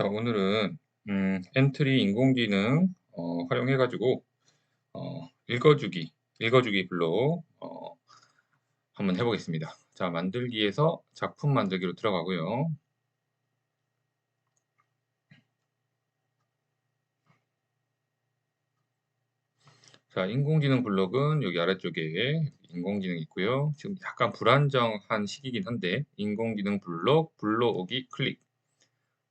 자, 오늘은 음, 엔트리 인공지능 어, 활용해가지고 어, 읽어주기, 읽어주기 블록 어, 한번 해보겠습니다. 자, 만들기에서 작품 만들기로 들어가고요. 자, 인공지능 블록은 여기 아래쪽에 인공지능이 있고요. 지금 약간 불안정한 시기긴 한데 인공지능 블록, 블록이 클릭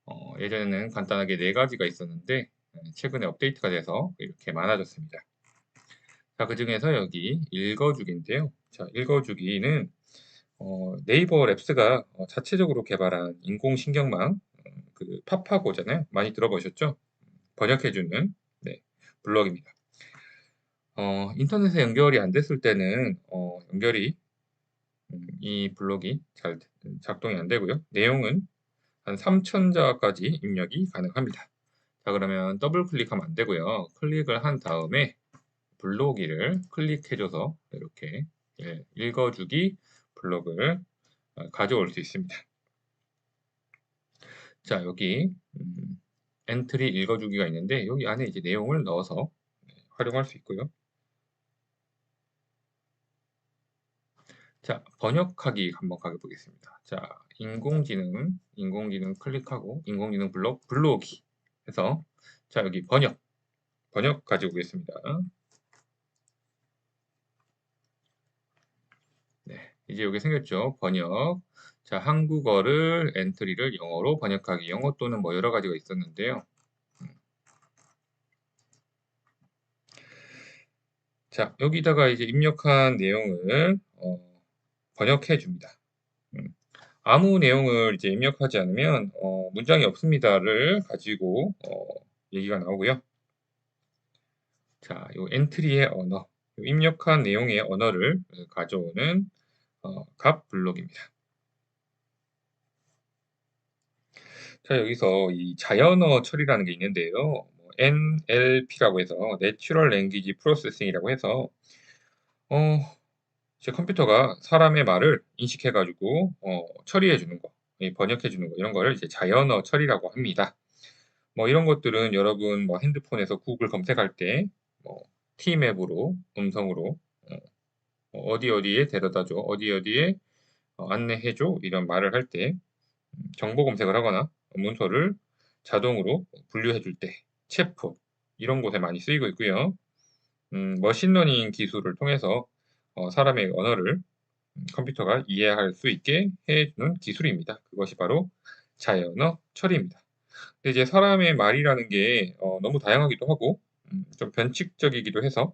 어, 예전에는 간단하게 네 가지가 있었는데 최근에 업데이트가 돼서 이렇게 많아졌습니다. 자, 그 중에서 여기 읽어주기인데요. 자, 읽어주기는 어, 네이버 랩스가 어, 자체적으로 개발한 인공신경망 어, 그 파파고잖아요. 많이 들어보셨죠? 번역해주는 네, 블럭입니다. 어, 인터넷에 연결이 안 됐을 때는 어, 연결이 음, 이 블록이 잘 작동이 안 되고요. 내용은 한 3000자까지 입력이 가능합니다. 자 그러면 더블 클릭하면 안 되고요. 클릭을 한 다음에 블록기를 클릭해줘서 이렇게 예, 읽어주기 블록을 어, 가져올 수 있습니다. 자 여기 음, 엔트리 읽어주기가 있는데 여기 안에 이제 내용을 넣어서 네, 활용할 수 있고요. 자, 번역하기 한번 가보겠습니다. 자, 인공지능, 인공지능 클릭하고 인공지능 블록, 블록이 해서 자, 여기 번역, 번역 가지고 오겠습니다. 네, 이제 여기 생겼죠. 번역. 자, 한국어를 엔트리를 영어로 번역하기, 영어 또는 뭐 여러 가지가 있었는데요. 음. 자, 여기다가 이제 입력한 내용을 어, 번역해 줍니다. 음. 아무 내용을 이제 입력하지 않으면 어, 문장이 없습니다를 가지고 어, 얘기가 나오고요. 자, 이 엔트리의 언어, 입력한 내용의 언어를 가져오는 어, 값 블록입니다. 자, 여기서 이 자연어 처리라는 게 있는데요. 뭐 NLP라고 해서 Natural Language Processing이라고 해서 어, 제 컴퓨터가 사람의 말을 인식해가지고 어, 처리해주는 거, 번역해주는 거 이런 거를 이제 자연어 처리라고 합니다. 뭐 이런 것들은 여러분 뭐 핸드폰에서 구글 검색할 때 뭐 T맵으로 음성으로 어, 뭐디 어디에 데려다줘, 어디 어디에 어, 안내해줘 이런 말을 할때 음, 정보 검색을 하거나 문서를 자동으로 분류해줄 때 체프 이런 곳에 많이 쓰이고 있고요. 음, 머신러닝 기술을 통해서 어, 사람의 언어를 컴퓨터가 이해할 수 있게 해주는 기술입니다. 그것이 바로 자연어 처리입니다. 근데 이제 사람의 말이라는 게 어, 너무 다양하기도 하고 음, 좀 변칙적이기도 해서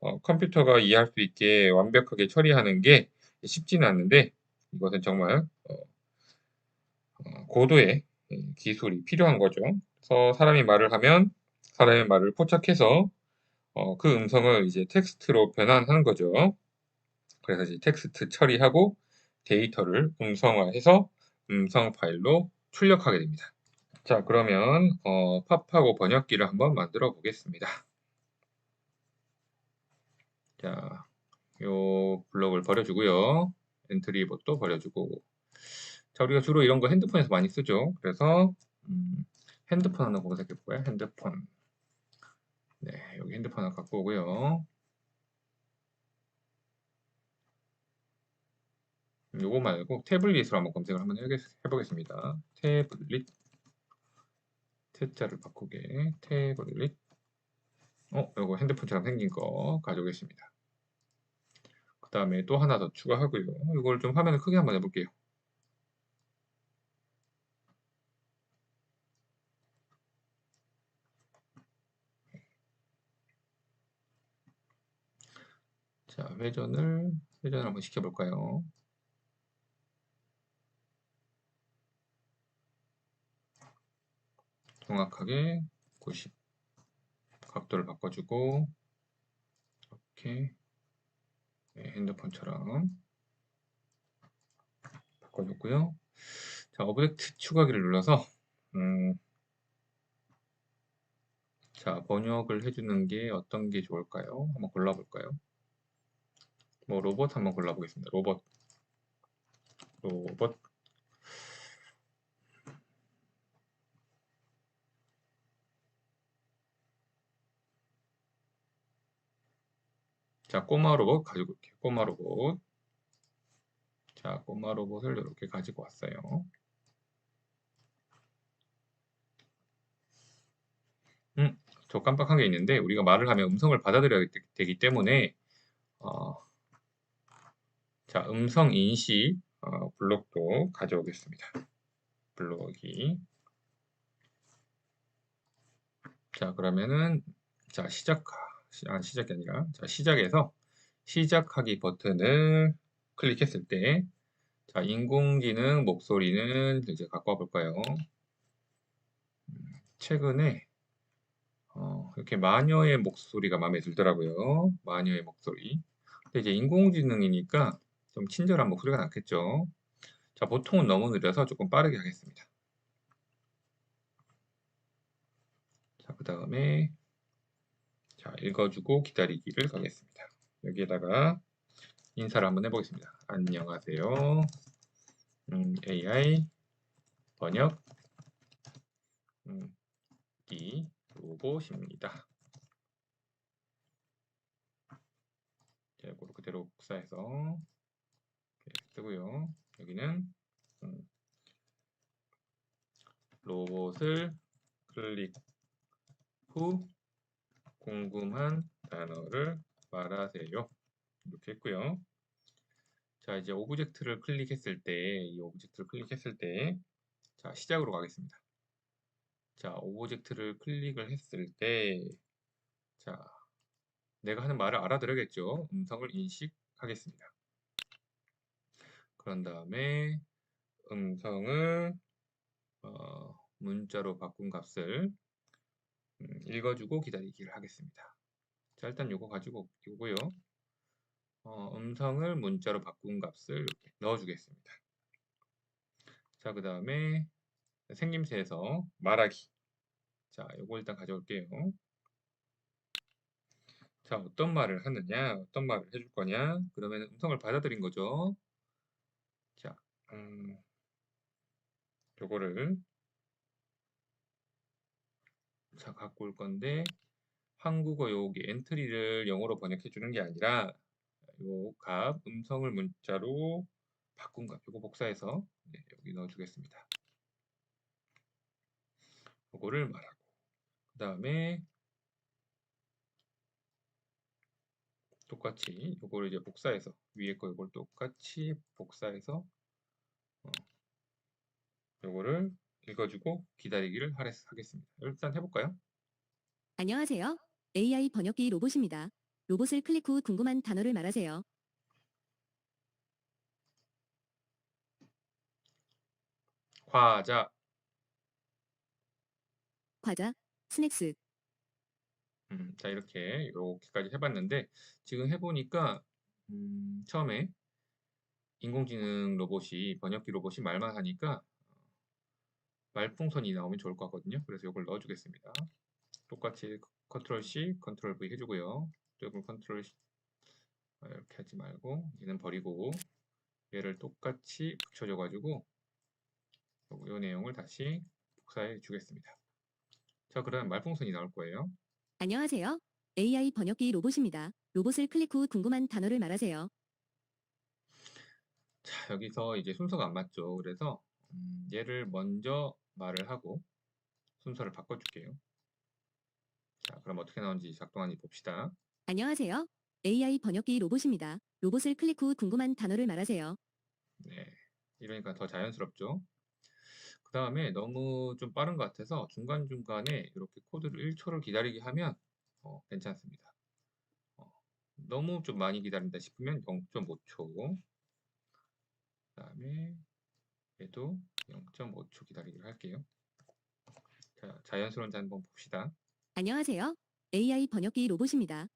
어, 컴퓨터가 이해할 수 있게 완벽하게 처리하는 게 쉽지는 않는데 이것은 정말 어, 어 고도의 기술이 필요한 거죠. 그래서 사람이 말을 하면 사람의 말을 포착해서 어, 그 음성을 이제 텍스트로 변환하는 거죠. 그래서 이제 텍스트 처리하고 데이터를 음성화해서 음성 파일로 출력하게 됩니다. 자 그러면 어, 팝하고 번역기를 한번 만들어 보겠습니다. 자, 요 블럭을 버려주고요. 엔트리 봇도 버려주고 자 우리가 주로 이런 거 핸드폰에서 많이 쓰죠. 그래서 음, 핸드폰 하나 검색해 볼까요? 핸드폰 네 여기 핸드폰 하나 갖고 오고요. 요거 말고 태블릿으로 한번 검색을 한번 해보겠습니다. 태블릿 태자를 바꾸게 태블릿 어 요거 핸드폰처럼 생긴 거 가져오겠습니다. 그 다음에 또 하나 더 추가하고요. 이걸 좀 화면을 크게 한번 해볼게요. 자, 회전을, 회전을 한번 시켜볼까요? 정확하게 90 각도를 바꿔주고 이렇게 네, 핸드폰처럼 바꿔줬고요. 자, 오브젝트 추가기를 눌러서 음, 자, 번역을 해주는 게 어떤 게 좋을까요? 한번 골라볼까요? 뭐 로봇 한번 골라보겠습니다. 로봇 로봇 자, 꼬마 로봇 가지고 올게요. 꼬마 로봇. 자, 꼬마 로봇을 이렇게 가지고 왔어요. 음, 저 깜빡한 게 있는데 우리가 말을 하면 음성을 받아들여야 되- 되기 때문에 어, 자, 음성 인식 어, 블록도 가져오겠습니다. 블록이 자, 그러면은 자, 시작 시- 아, 시작이 아니라 자, 시작에서 시작하기 버튼을 클릭했을 때 자, 인공지능 목소리는 이제 갖고 와 볼까요? 음, 최근에 어, 이렇게 마녀의 목소리가 마음에 들더라고요. 마녀의 목소리. 근데 이제 인공지능이니까 좀 친절한 목소리가 낫겠죠. 자, 보통은 너무 느려서 조금 빠르게 하겠습니다. 자, 그 다음에 자, 읽어주고 기다리기를 가겠습니다. 여기에다가 인사를 한번 해보겠습니다. 안녕하세요. 음, AI 번역 음, 기 로봇입니다. 자, 이거를 그대로 복사해서 쓰고요. 여기는 음, 로봇을 클릭 후 궁금한 단어를 말하세요. 이렇게 했고요. 자, 이제 오브젝트를 클릭했을 때, 이 오브젝트를 클릭했을 때, 자, 시작으로 가겠습니다. 자, 오브젝트를 클릭을 했을 때, 자, 내가 하는 말을 알아들어야겠죠. 음성을 인식하겠습니다. 그런 다음에 음성을 어, 문자로 바꾼 값을 음, 읽어주고 기다리기를 하겠습니다. 자, 일단 요거 가지고 요거요. 어, 음성을 문자로 바꾼 값을 이렇게 넣어주겠습니다. 자, 그 다음에 생김새에서 말하기. 자, 요거 일단 가져올게요. 자, 어떤 말을 하느냐, 어떤 말을 해줄 거냐, 그러면 음성을 받아들인 거죠. 자, 음, 요거를 자, 갖고 올 건데, 한국어 여기 엔트리를 영어로 번역해 주는 게 아니라, 요 값, 음성을 문자로 바꾼 값, 요거 복사해서 네, 여기 넣어 주겠습니다. 요거를 말하고, 그 다음에 똑같이 요거를 이제 복사해서 위에 거 요걸 똑같이 복사해서 어, 요거를 읽어주고 기다리기를 하겠- 하겠습니다. 일단 해볼까요? 안녕하세요. AI 번역기 로봇입니다. 로봇을 클릭 후 궁금한 단어를 말하세요. 과자, 과자, 스낵스, 음, 자 이렇게 이렇게까지 해봤는데 지금 해보니까 음, 처음에 인공지능 로봇이 번역기 로봇이 말만 하니까 어, 말풍선이 나오면 좋을 것 같거든요. 그래서 이걸 넣어주겠습니다. 똑같이 컨트롤 C, 컨트롤 V 해주고요. 또 이걸 컨트롤 C, 아, 이렇게 하지 말고 얘는 버리고 얘를 똑같이 붙여줘가지고 이 내용을 다시 복사해 주겠습니다. 자, 그러면 말풍선이 나올 거예요. 안녕하세요. AI 번역기 로봇입니다. 로봇을 클릭 후 궁금한 단어를 말하세요. 자, 여기서 이제 순서가 안 맞죠. 그래서 음, 얘를 먼저 말을 하고 순서를 바꿔줄게요. 자, 그럼 어떻게 나오는지 작동하는지 봅시다. 안녕하세요. AI 번역기 로봇입니다. 로봇을 클릭 후 궁금한 단어를 말하세요. 네, 이러니까 더 자연스럽죠. 그 다음에 너무 좀 빠른 것 같아서 중간중간에 이렇게 코드를 1초를 기다리게 하면 어, 괜찮습니다. 어, 너무 좀 많이 기다린다 싶으면 0.5초 그 다음에 얘도 0.5초 기다리기를 할게요. 자, 자연스러운지 한번 봅시다. 안녕하세요. AI 번역기 로봇입니다.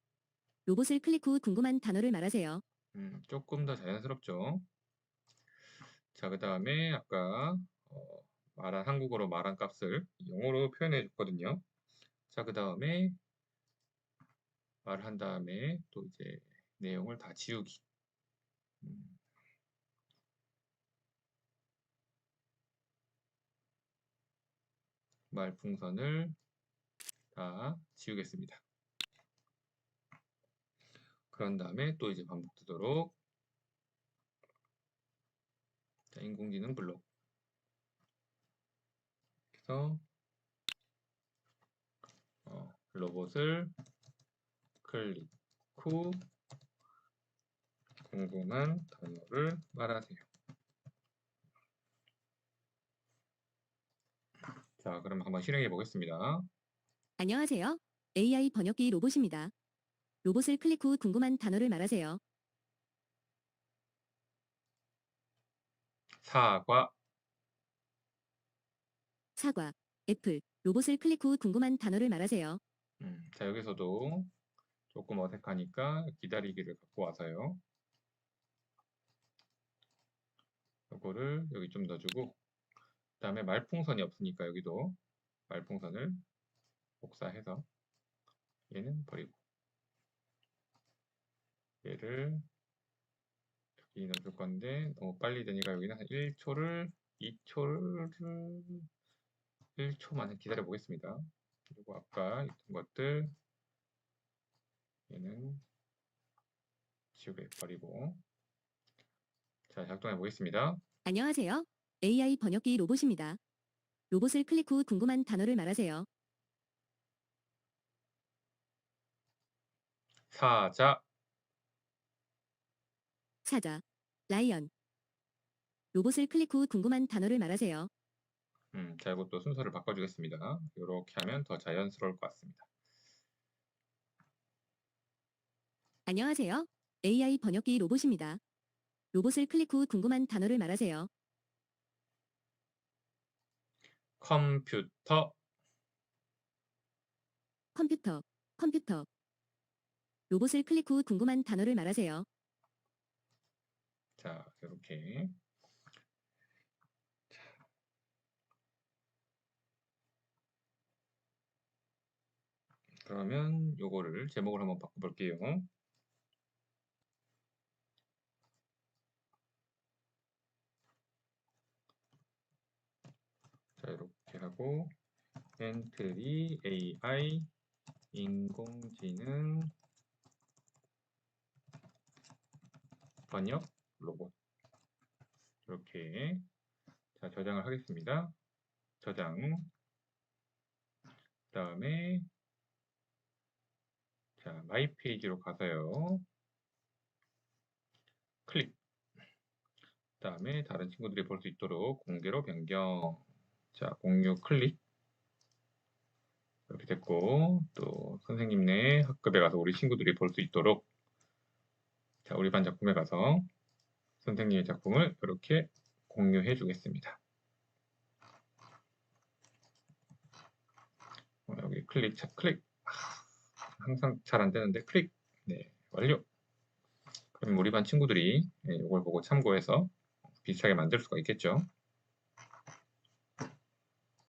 로봇을 클릭 후 궁금한 단어를 말하세요. 음, 조금 더 자연스럽죠. 자, 그 다음에 아까 어, 말한 한국어로 말한 값을 영어로 표현해 줬거든요. 자, 그 다음에 말을 한 다음에 또 이제 내용을 다 지우기. 음, 말풍선을 다 지우겠습니다. 그런 다음에 또 이제 반복되도록 자, 인공지능 블록 그래서 어, 로봇을 클릭 후 궁금한 단어를 말하세요. 자, 그럼 한번 실행해 보겠습니다. 안녕하세요. AI 번역기 로봇입니다. 로봇을 클릭 후 궁금한 단어를 말하세요. 사과, 사과, 애플, 로봇을 클릭 후 궁금한 단어를 말하세요. 음, 자, 여기서도 조금 어색하니까 기다리기를 갖고 와서요. 요거를 여기 좀 더 주고, 그 다음에 말풍선이 없으니까 여기도 말풍선을 복사해서 얘는 버리고, 얘를 여기 넣어줄 건데 너무 빨리 되니까 여기는 한 1초를, 2초를, 1초만 기다려 보겠습니다. 그리고 아까 있던 것들 얘는 지우개 버리고 자 작동해 보겠습니다. 안녕하세요. AI 번역기 로봇입니다. 로봇을 클릭 후 궁금한 단어를 말하세요. 사자, 사자, 라이언. 로봇을 클릭 후 궁금한 단어를 말하세요. 음, 자 이것도 순서를 바꿔주겠습니다. 이렇게 하면 더 자연스러울 것 같습니다. 안녕하세요. AI 번역기 로봇입니다. 로봇을 클릭 후 궁금한 단어를 말하세요. 컴퓨터, 컴퓨터, 컴퓨터. 로봇을 클릭 후 궁금한 단어를 말하세요. 자 이렇게 그러면 요거를 제목을 한번 바꿔볼게요. 자 이렇게 하고 엔트리 AI 인공지능 번역 로봇 이렇게 자 저장을 하겠습니다. 저장 그 다음에 자 마이 페이지로 가서요. 클릭 그 다음에 다른 친구들이 볼 수 있도록 공개로 변경 자 공유 클릭 이렇게 됐고 또 선생님네 학급에 가서 우리 친구들이 볼 수 있도록 자 우리 반 작품에 가서 선생님의 작품을 이렇게 공유해 주겠습니다. 어, 여기 클릭, 자, 클릭. 아, 항상 잘 안 되는데 클릭. 네, 완료. 그럼 우리 반 친구들이 네, 이걸 보고 참고해서 비슷하게 만들 수가 있겠죠.